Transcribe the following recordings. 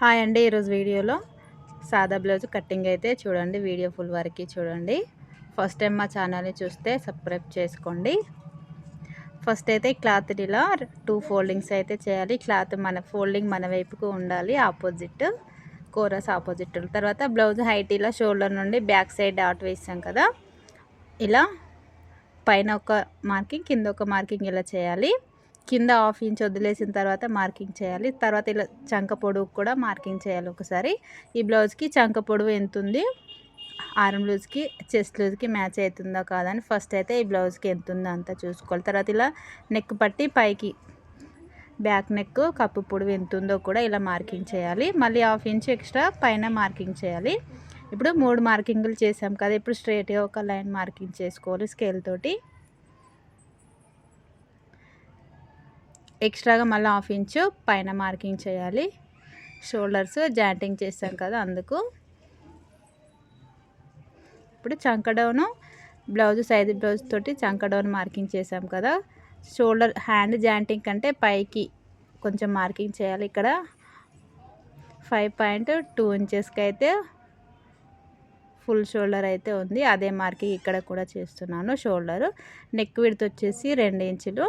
Hi అండి ఈరోజు వీడియోలో సాదా బ్లౌజ్ కటింగ్ అయితే చూడండి వీడియో ఫుల్ వరకు చూడండి. ఫస్ట్ టైం మా ఛానల్ని చూస్తే సబ్స్క్రైబ్ చేసుకోండి. ఫస్ట్ అయితే క్లాత్ ఇలా టూ ఫోల్డింగ్స్ అయితే చేయాలి. క్లాత్ మన ఫోల్డింగ్ మన వైపుకు ఉండాలి ఆపోజిట్ కోరస్ ఆపోజిట్ తర్వాత బ్లౌజ్ హైట్ ఇలా షోల్డర్ నుండి బ్యాక్ సైడ్ డాట్ వేసాం కదా. ఇలా పైన ఒక మార్కింగ్ కింద ఒక మార్కింగ్ ఇలా చేయాలి. కింద హాఫ్ ఇంచ్ వదిలేసిన తర్వాత మార్కింగ్ చేయాలి. తర్వాత ఇలా చంక పొడవు కూడా మార్కింగ్ చేయాలి ఒకసారి. ఈ బ్లౌజ్కి చంక పొడవు ఎంత ఉంది? ఆర్మ్ లూజ్కి చెస్ట్ లూజ్కి మ్యాచ్ అవుతుందో కాదని ఫస్ట్ అయితే ఈ బ్లౌజ్కి ఎంత ఉందో అంతా చూసుకోవాలి. తర్వాత ఇలా నెక్ పట్టి పైకి బ్యాక్ నెక్ కప్పు పొడవు ఎంత ఉందో కూడా ఇలా మార్కింగ్ చేయాలి. మళ్ళీ హాఫ్ ఇంచ్ ఎక్స్ట్రా పైన మార్కింగ్ చేయాలి. ఇప్పుడు మూడు మార్కింగ్లు చేసాం కదా ఇప్పుడు స్ట్రైట్గా ఒక లైన్ మార్కింగ్ చేసుకోవాలి స్కేల్ తోటి. ఎక్స్ట్రాగా మళ్ళీ హాఫ్ ఇంచు పైన మార్కింగ్ చేయాలి. షోల్డర్స్ జాయింటింగ్ చేస్తాం కదా అందుకు. ఇప్పుడు చంకడౌను బ్లౌజ్ సైజ్ బ్లౌజ్ తోటి చంకడౌన్ మార్కింగ్ చేసాం కదా. షోల్డర్ హ్యాండ్ జాయింటింగ్ కంటే పైకి కొంచెం మార్కింగ్ చేయాలి ఇక్కడ. ఫైవ్ పాయింట్ టూ ఇంచెస్కి అయితే ఫుల్ షోల్డర్ అయితే ఉంది. అదే మార్కింగ్ ఇక్కడ కూడా చేస్తున్నాను. షోల్డర్ నెక్ విడత వచ్చేసి రెండు ఇంచులు.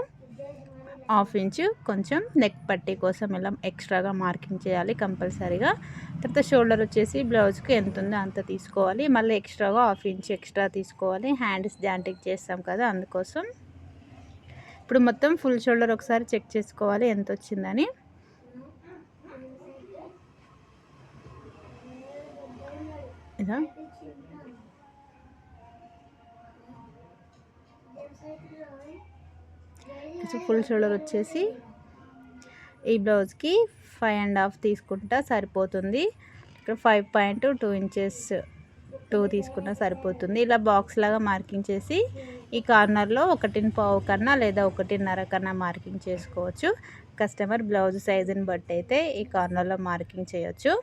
హాఫ్ ఇంచు కొంచెం నెక్ పట్టీ కోసం ఇలా ఎక్స్ట్రాగా మార్కింగ్ చేయాలి కంపల్సరీగా. తర్వాత షోల్డర్ వచ్చేసి బ్లౌజ్కి ఎంత ఉందో అంత తీసుకోవాలి. మళ్ళీ ఎక్స్ట్రాగా హాఫ్ ఇంచ్ ఎక్స్ట్రా తీసుకోవాలి. హ్యాండ్స్ జాంటింగ్ చేస్తాం కదా అందుకోసం. ఇప్పుడు మొత్తం ఫుల్ షోల్డర్ ఒకసారి చెక్ చేసుకోవాలి ఎంత వచ్చిందని. ఇదా ఫుల్ షోల్డర్ వచ్చేసి ఈ బ్లౌజ్కి ఫైవ్ అండ్ హాఫ్ తీసుకుంటా సరిపోతుంది. ఇక్కడ five point two inches two తీసుకున్నా సరిపోతుంది. ఇలా బాక్స్ లాగా మార్కింగ్ చేసి ఈ కార్నర్లో ఒకటిని పావు కన్నా లేదా ఒకటిన్నర కన్నా మార్కింగ్ చేసుకోవచ్చు. కస్టమర్ బ్లౌజ్ సైజుని బట్టి అయితే ఈ కార్నర్లో మార్కింగ్ చేయొచ్చు.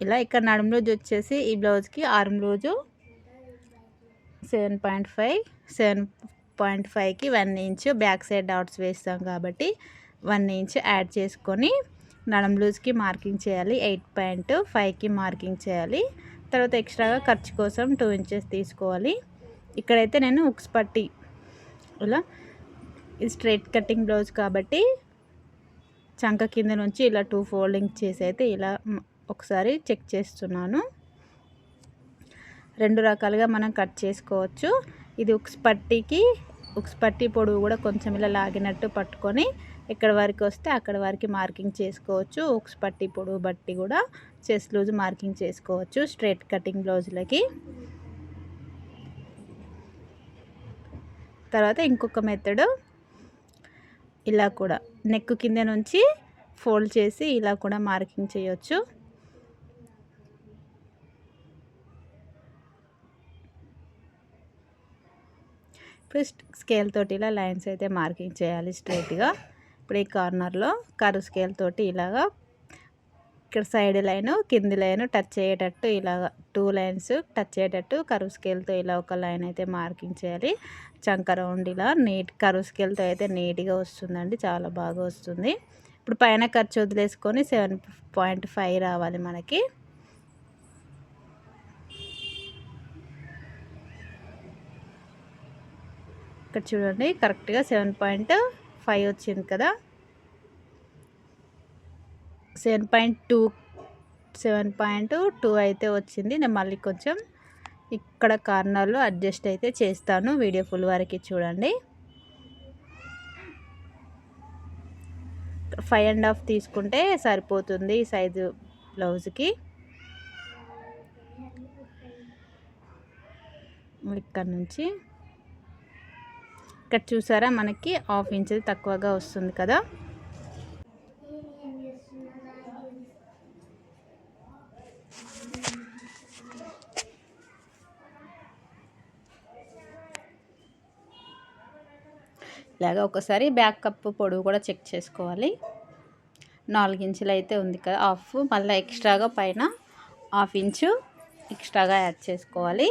ఇలా ఇక్కడ నడుము రోజు వచ్చేసి ఈ బ్లౌజ్కి ఆర్మ్ రోజు seven point five seven point ఫైవ్కి one inch back side dots వేస్తాం కాబట్టి వన్ ఇంచ్ యాడ్ చేసుకొని నడం లూజ్కి మార్కింగ్ చేయాలి ఎయిట్ పాయింట్ ఫైవ్కి మార్కింగ్ చేయాలి. తర్వాత ఎక్స్ట్రాగా ఖర్చు కోసం టూ ఇంచెస్ తీసుకోవాలి. ఇక్కడైతే నేను ఉక్స్ పట్టి ఇలా ఇది స్ట్రైట్ కటింగ్ బ్లౌజ్ కాబట్టి చంక కింద నుంచి ఇలా టూ ఫోల్డింగ్ చేసి అయితే ఇలా ఒకసారి చెక్ చేస్తున్నాను. రెండు రకాలుగా మనం కట్ చేసుకోవచ్చు. ఇది ఉక్స్ పట్టీకి ఉక్స్ పట్టీ పొడవు కూడా కొంచెం ఇలా లాగినట్టు పట్టుకొని ఎక్కడ వరకు వస్తే అక్కడ వరకు మార్కింగ్ చేసుకోవచ్చు. ఉక్స్ పట్టీ పొడవు బట్టి కూడా చెస్ లూజ్ మార్కింగ్ చేసుకోవచ్చు స్ట్రైట్ కటింగ్ బ్లౌజులకి తర్వాత ఇంకొక మెథడు ఇలా కూడా నెక్ కింద నుంచి ఫోల్డ్ చేసి ఇలా కూడా మార్కింగ్ చేయొచ్చు. ఇప్పుడు స్కేల్ తోటి ఇలా లైన్స్ అయితే మార్కింగ్ చేయాలి స్ట్రైట్గా. ఇప్పుడు ఈ కార్నర్లో కరు స్కేల్ తోటి ఇలాగా ఇక్కడ సైడ్ లైన్ కింది లైన్ టచ్ అయ్యేటట్టు ఇలాగ టూ లైన్స్ టచ్ అయ్యేటట్టు కరువు స్కేల్తో ఇలా ఒక లైన్ అయితే మార్కింగ్ చేయాలి. చంక రౌండ్ ఇలా నీట్ కరువు స్కేల్తో అయితే నీట్గా వస్తుందండి చాలా బాగా వస్తుంది. ఇప్పుడు పైన ఖర్చు వదిలేసుకొని సెవెన్ పాయింట్ ఫైవ్ రావాలి మనకి. ఇక్కడ చూడండి కరెక్ట్గా సెవెన్ పాయింట్ ఫైవ్ వచ్చింది కదా. Seven point two seven point two అయితే వచ్చింది. నేను మళ్ళీ కొంచెం ఇక్కడ కార్నర్లో అడ్జస్ట్ అయితే చేస్తాను వీడియో ఫుల్ వరకు చూడండి. ఫైవ్ అండ్ హాఫ్ తీసుకుంటే సరిపోతుంది ఈ సైజు బ్లౌజ్కి. ఇక్కడ నుంచి ఇక్కడ చూసారా? మనకి హాఫ్ ఇంచ్ తక్కువగా వస్తుంది కదా? ఇలాగా ఒకసారి బ్యాక్ కప్ పొడవు కూడా చెక్ చేసుకోవాలి. నాలుగు ఇంచులు అయితే ఉంది కదా హాఫ్. మళ్ళీ ఎక్స్ట్రాగా పైన హాఫ్ ఇంచు ఎక్స్ట్రాగా యాడ్ చేసుకోవాలి.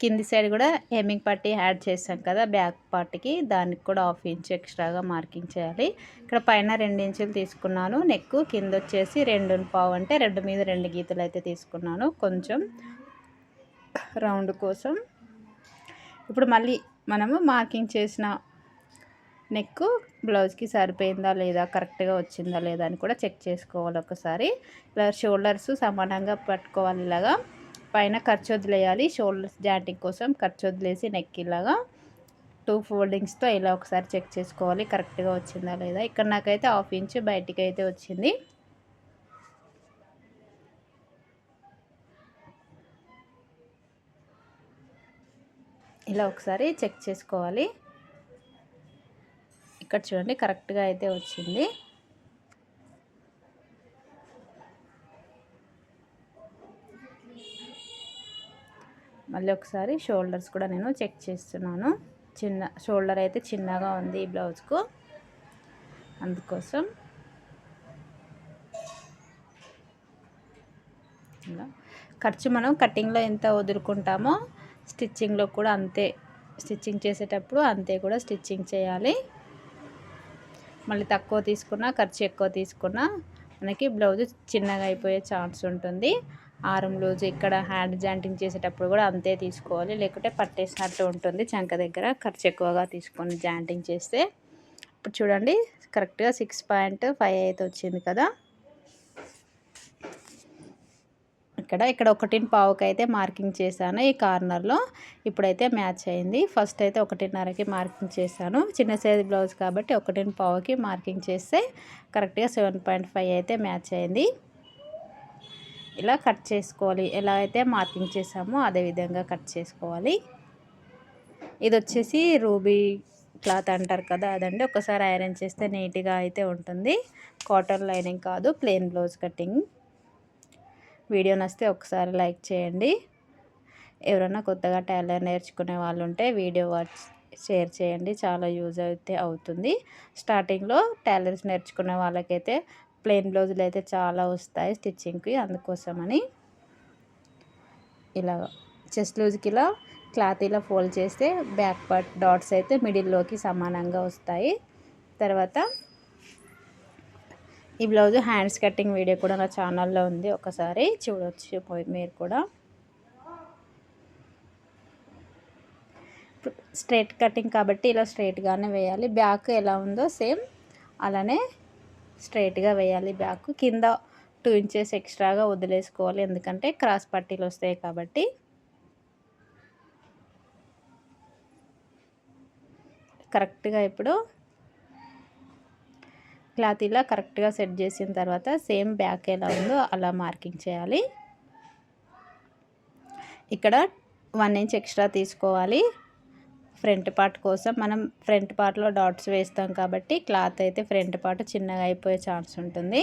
కింది సైడ్ కూడా హెమ్మింగ్ పార్టీ యాడ్ చేసాం కదా బ్యాక్ పార్ట్కి. దానికి కూడా హాఫ్ ఇంచ్ ఎక్స్ట్రాగా మార్కింగ్ చేయాలి. ఇక్కడ పైన రెండు ఇంచులు తీసుకున్నాను. నెక్ కింద వచ్చేసి రెండు పావు అంటే రెండు మీద రెండు గీతలు అయితే తీసుకున్నాను. కొంచెం రౌండ్ కోసం. ఇప్పుడు మళ్ళీ మనము మార్కింగ్ చేసిన నెక్ బ్లౌజ్కి సరిపోయిందా లేదా కరెక్ట్గా వచ్చిందా లేదా అని కూడా చెక్ చేసుకోవాలి ఒకసారి. ఇలా షోల్డర్స్ సమానంగా పట్టుకోవాలి ఇలాగా. పైన ఖర్చు వదిలేయాలి షోల్డర్స్ జాయింటింగ్ కోసం ఖర్చు వదిలేసి నెక్ ఇలాగా టూ ఫోల్డింగ్స్తో ఇలా ఒకసారి చెక్ చేసుకోవాలి. కరెక్ట్గా వచ్చిందా లేదా? ఇక్కడ నాకైతే హాఫ్ ఇంచ్ బయటికి అయితే వచ్చింది. ఇలా ఒకసారి చెక్ చేసుకోవాలి. ఇక్కడ చూడండి కరెక్ట్గా అయితే వచ్చింది. మళ్ళీ ఒకసారి షోల్డర్స్ కూడా నేను చెక్ చేస్తున్నాను. చిన్న షోల్డర్ అయితే చిన్నగా ఉంది ఈ బ్లౌజ్కు. అందుకోసం. ఇలా. ఖర్చు మనం కటింగ్లో ఎంత వదులుకుంటామో స్టిచ్చింగ్లో కూడా అంతే. స్టిచ్చింగ్ చేసేటప్పుడు అంతే కూడా స్టిచ్చింగ్ చేయాలి. మళ్ళీ తక్కువ తీసుకున్నా ఖర్చు ఎక్కువ తీసుకున్నా మనకి బ్లౌజ్ చిన్నగా అయిపోయే ఛాన్స్ ఉంటుంది. ఆరం లూజ్ ఇక్కడ హ్యాండ్ జాయింటింగ్ చేసేటప్పుడు కూడా అంతే తీసుకోవాలి. లేకుంటే పట్టేసినట్టు ఉంటుంది. చంక దగ్గర ఖర్చు ఎక్కువగా తీసుకొని జాయింటింగ్ చేస్తే. ఇప్పుడు చూడండి కరెక్ట్గా సిక్స్ పాయింట్ ఫైవ్ అయితే వచ్చింది కదా. ఇక్కడ ఇక్కడ ఒకటిని పావుకి అయితే మార్కింగ్ చేశాను. ఈ కార్నర్లో ఇప్పుడైతే మ్యాచ్ అయింది. ఫస్ట్ అయితే ఒకటిన్నరకి మార్కింగ్ చేశాను. చిన్న సైజ్ బ్లౌజ్ కాబట్టి ఒకటిని పావుకి మార్కింగ్ చేస్తే కరెక్ట్గా సెవెన్ పాయింట్ ఫైవ్ అయితే మ్యాచ్ అయింది. ఇలా కట్ చేసుకోవాలి. ఎలా అయితే మార్కింగ్ చేసామో అదే విధంగా కట్ చేసుకోవాలి. ఇది వచ్చేసి రూబీ క్లాత్ అంటారు కదా అదండి. ఒకసారి ఐరన్ చేస్తే నీట్గా అయితే ఉంటుంది. కాటన్ లైనింగ్ కాదు ప్లెయిన్ బ్లౌజ్ కటింగ్. వీడియో నచ్చితే ఒకసారి లైక్ చేయండి. ఎవరైనా కొత్తగా టైలర్ నేర్చుకునే వాళ్ళు ఉంటే వీడియో వాచ్ షేర్ చేయండి. చాలా యూజ్ అయితే అవుతుంది. స్టార్టింగ్లో టైలర్స్ నేర్చుకునే వాళ్ళకైతే ప్లెయిన్ బ్లౌజులు అయితే చాలా వస్తాయి స్టిచ్చింగ్కి అందుకోసమని. ఇలా చెస్ట్ లూజ్కి ఇలా క్లాత్ ఇలా ఫోల్డ్ చేస్తే బ్యాక్ పార్ట్ డాట్స్ అయితే మిడిల్లోకి సమానంగా వస్తాయి. తర్వాత ఈ బ్లౌజ్ హ్యాండ్స్ కటింగ్ వీడియో కూడా నా ఛానల్లో ఉంది ఒకసారి చూడవచ్చు మీరు కూడా. స్ట్రైట్ కటింగ్ కాబట్టి ఇలా స్ట్రైట్గానే వేయాలి. బ్యాక్ ఎలా ఉందో సేమ్ అలానే స్ట్రైట్గా వేయాలి బ్యాక్. కింద టూ ఇంచెస్ ఎక్స్ట్రాగా వదిలేసుకోవాలి. ఎందుకంటే క్రాస్ పట్టీలు వస్తాయి కాబట్టి. కరెక్ట్గా ఇప్పుడు క్లాత్ ఇలా కరెక్ట్గా సెట్ చేసిన తర్వాత సేమ్ బ్యాక్ ఎలా ఉందో అలా మార్కింగ్ చేయాలి. ఇక్కడ వన్ ఇంచ్ ఎక్స్ట్రా తీసుకోవాలి. ఫ్రంట్ పార్ట్ కోసం మనం ఫ్రంట్ పార్ట్లో డాట్స్ వేస్తాం కాబట్టి క్లాత్ అయితే ఫ్రంట్ పార్ట్ చిన్నగా అయిపోయే ఛాన్స్ ఉంటుంది.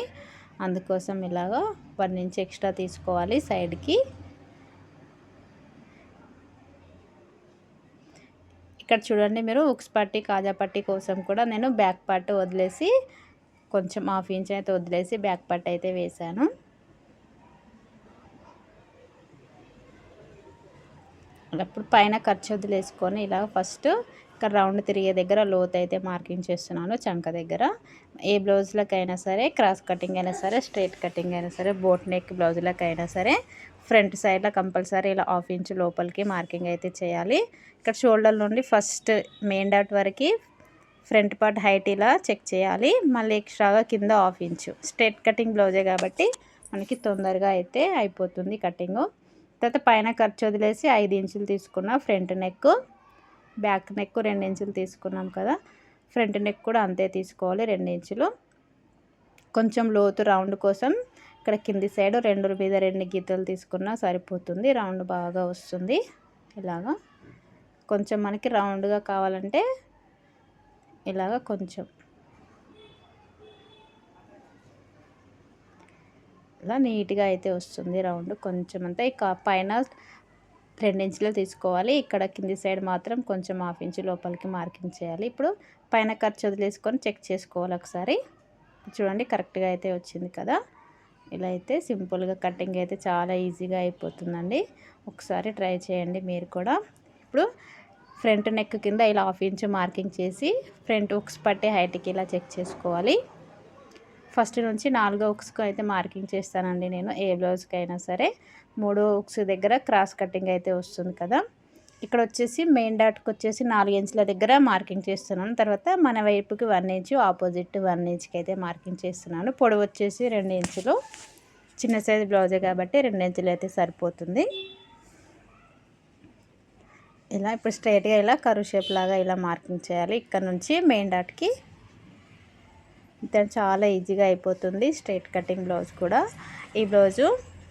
అందుకోసం ఇలాగ వన్ ఇంచ్ ఎక్స్ట్రా తీసుకోవాలి సైడ్కి. ఇక్కడ చూడండి మీరు ఉక్స్ పట్టి కాజా పట్టి కోసం కూడా నేను బ్యాక్ పార్ట్ వదిలేసి కొంచెం హాఫ్ ఇంచ్ అయితే వదిలేసి బ్యాక్ పార్ట్ అయితే వేశాను. అప్పుడు పైన ఖర్చు వదిలేసుకొని ఇలా ఫస్ట్ ఇక్కడ రౌండ్ తిరిగే దగ్గర లోత్ అయితే మార్కింగ్ చేస్తున్నాను చంక దగ్గర. ఏ బ్లౌజులకైనా సరే క్రాస్ కటింగ్ అయినా సరే స్ట్రైట్ కటింగ్ అయినా సరే బోట్ నెక్ బ్లౌజులకైనా సరే ఫ్రంట్ సైడ్లో కంపల్సరీ ఇలా హాఫ్ ఇంచ్ లోపలికి మార్కింగ్ అయితే చేయాలి. ఇక్కడ షోల్డర్ నుండి ఫస్ట్ మెయిన్ డాట్ వరకు ఫ్రంట్ పార్ట్ హైట్ ఇలా చెక్ చేయాలి. మళ్ళీ ఎక్స్ట్రాగా కింద హాఫ్ ఇంచు. స్ట్రైట్ కటింగ్ బ్లౌజే కాబట్టి మనకి తొందరగా అయితే అయిపోతుంది కటింగు. తర్వాత పైన ఖర్చు వదిలేసి ఐదు ఇంచులు తీసుకున్న ఫ్రంట్ నెక్ బ్యాక్ నెక్ రెండు ఇంచులు తీసుకున్నాం కదా. ఫ్రంట్ నెక్ కూడా అంతే తీసుకోవాలి రెండు ఇంచులు. కొంచెం లోతు రౌండ్ కోసం ఇక్కడ కింది సైడ్ రెండు మీద రెండు గీతలు తీసుకున్నా సరిపోతుంది. రౌండ్ బాగా వస్తుంది. ఇలాగా కొంచెం మనకి రౌండ్గా కావాలంటే ఇలాగ కొంచెం ఇలా నీట్గా అయితే వస్తుంది రౌండ్. కొంచెం అంతా ఇక పైన ఇంచులు తీసుకోవాలి. ఇక్కడ కింది సైడ్ మాత్రం కొంచెం హాఫ్ ఇంచు లోపలికి మార్కింగ్ చేయాలి. ఇప్పుడు పైన ఖర్చు వదిలేసుకొని చెక్ చేసుకోవాలి ఒకసారి. చూడండి కరెక్ట్గా అయితే వచ్చింది కదా. ఇలా అయితే సింపుల్గా కటింగ్ అయితే చాలా ఈజీగా అయిపోతుందండి. ఒకసారి ట్రై చేయండి మీరు కూడా. ఇప్పుడు ఫ్రంట్ నెక్ కింద ఇలా హాఫ్ ఇంచు మార్కింగ్ చేసి ఫ్రంట్ ఉక్స్ పట్టే హైట్కి ఇలా చెక్ చేసుకోవాలి. ఫస్ట్ నుంచి నాలుగో ఉక్స్కి అయితే మార్కింగ్ చేస్తానండి నేను ఏ బ్లౌజ్కి అయినా సరే. మూడో ఉక్స్ దగ్గర క్రాస్ కటింగ్ అయితే వస్తుంది కదా. ఇక్కడ వచ్చేసి మెయిన్ డాట్కి వచ్చేసి నాలుగు ఇంచుల దగ్గర మార్కింగ్ చేస్తున్నాను. తర్వాత మన వైపుకి వన్ ఇంచు ఆపోజిట్ వన్ ఇంచ్కి అయితే మార్కింగ్ చేస్తున్నాను. పొడవు వచ్చేసి రెండు ఇంచులు. చిన్న సైజు బ్లౌజే కాబట్టి రెండు ఇంచులు అయితే సరిపోతుంది. ఇలా ఇప్పుడు స్ట్రైట్గా ఇలా కరువు షేప్ లాగా ఇలా మార్కింగ్ చేయాలి. ఇక్కడ నుంచి మెయిన్ డాట్కి చాలా ఈజీగా అయిపోతుంది స్ట్రైట్ కటింగ్ బ్లౌజ్ కూడా. ఈ బ్లౌజు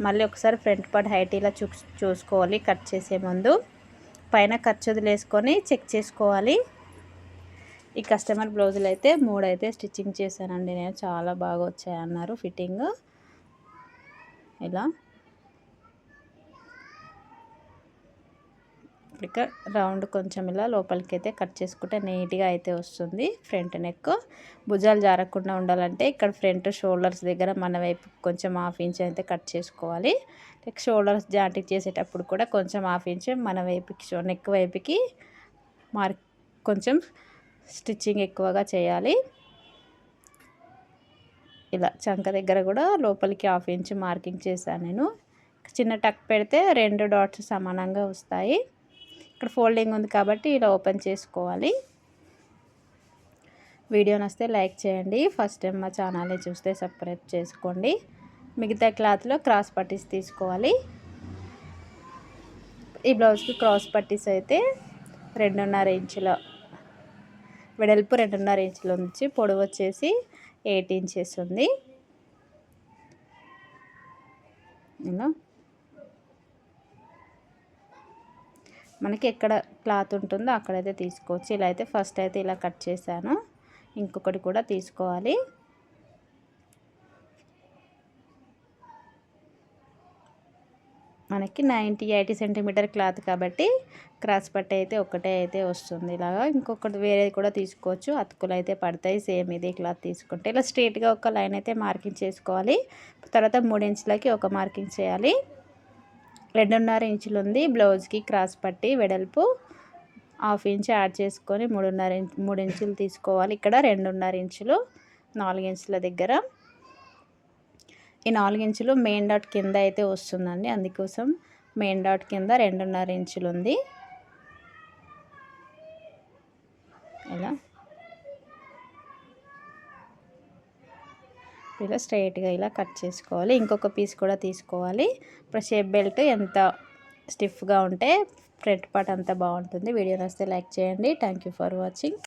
మళ్ళీ ఒకసారి ఫ్రంట్ పార్ట్ హైట్ ఇలా చూ చూసుకోవాలి కట్ చేసే ముందు. పైన ఖర్చు వదిలేసుకొని చెక్ చేసుకోవాలి. ఈ కస్టమర్ బ్లౌజులు అయితే మూడు అయితే స్టిచ్చింగ్ చేశానండి నేను చాలా బాగా వచ్చాయన్నారు ఫిట్టింగ్. ఇలా. ఇక రౌండ్ కొంచెం ఇలా లోపలికి అయితే కట్ చేసుకుంటే నీట్గా అయితే వస్తుంది ఫ్రంట్ నెక్. భుజాలు జారకుండా ఉండాలంటే ఇక్కడ ఫ్రంట్ షోల్డర్స్ దగ్గర మన వైపు కొంచెం హాఫ్ ఇంచ్ అయితే కట్ చేసుకోవాలి. షోల్డర్స్ జాంటింగ్ చేసేటప్పుడు కూడా కొంచెం హాఫ్ ఇంచ్ మన వైపుకి నెక్ వైపుకి మార్క్ కొంచెం స్టిచ్చింగ్ ఎక్కువగా చేయాలి. ఇలా చంక దగ్గర కూడా లోపలికి హాఫ్ ఇంచ్ మార్కింగ్ చేశాను నేను. చిన్న టక్ పెడితే రెండు డాట్స్ సమానంగా వస్తాయి. ఇక్కడ ఫోల్డింగ్ ఉంది కాబట్టి ఇలా ఓపెన్ చేసుకోవాలి. వీడియో నస్తే లైక్ చేయండి. ఫస్ట్ టైం మా ఛానల్ని చూస్తే సబ్స్క్రైబ్ చేసుకోండి. మిగతా క్లాత్లో క్రాస్ పట్టీస్ తీసుకోవాలి. ఈ బ్లౌజ్కి క్రాస్ పట్టీస్ అయితే రెండున్నర ఇంచుల వెడల్పు రెండున్నర ఇంచుల నుంచి పొడవు వచ్చేసి ఎయిట్ ఇంచెస్ ఉంది. ఇలా మనకి ఎక్కడ క్లాత్ ఉంటుందో అక్కడైతే తీసుకోవచ్చు. ఇలా అయితే ఫస్ట్ అయితే ఇలా కట్ చేశాను. ఇంకొకటి కూడా తీసుకోవాలి. మనకి నైంటీ ఎయిటీ సెంటీమీటర్ క్లాత్ కాబట్టి క్రాస్ పట్ట అయితే ఒకటే అయితే వస్తుంది ఇలాగా. ఇంకొకటి వేరేది కూడా తీసుకోవచ్చు. అతుకులు అయితే పడతాయి. సేమ్ ఇదే క్లాత్ తీసుకుంటే ఇలా స్ట్రీట్గా ఒక లైన్ అయితే మార్కింగ్ చేసుకోవాలి. తర్వాత మూడు ఇంచులకి ఒక మార్కింగ్ చేయాలి. రెండున్నర ఇంచులు ఉంది బ్లౌజ్కి క్రాస్ పట్టి వెడల్పు హాఫ్ ఇంచ్ యాడ్ చేసుకొని మూడున్నర ఇంచ్ మూడు ఇంచులు తీసుకోవాలి. ఇక్కడ రెండున్నర ఇంచులు నాలుగు ఇంచుల దగ్గర. ఈ నాలుగు ఇంచులు మెయిన్ డాట్ కింద అయితే వస్తుందండి. అందుకోసం మెయిన్ డాట్ కింద రెండున్నర ఇంచులు ఉంది ఇలా ఇలా స్ట్రైట్గా ఇలా కట్ చేసుకోవాలి. ఇంకొక పీస్ కూడా తీసుకోవాలి. ఇప్పుడు షేప్ బెల్ట్ ఎంత స్టిఫ్గా ఉంటే ఫ్రంట్ పార్ట్ అంతా బాగుంటుంది. వీడియో నస్తే లైక్ చేయండి. Thank for watching.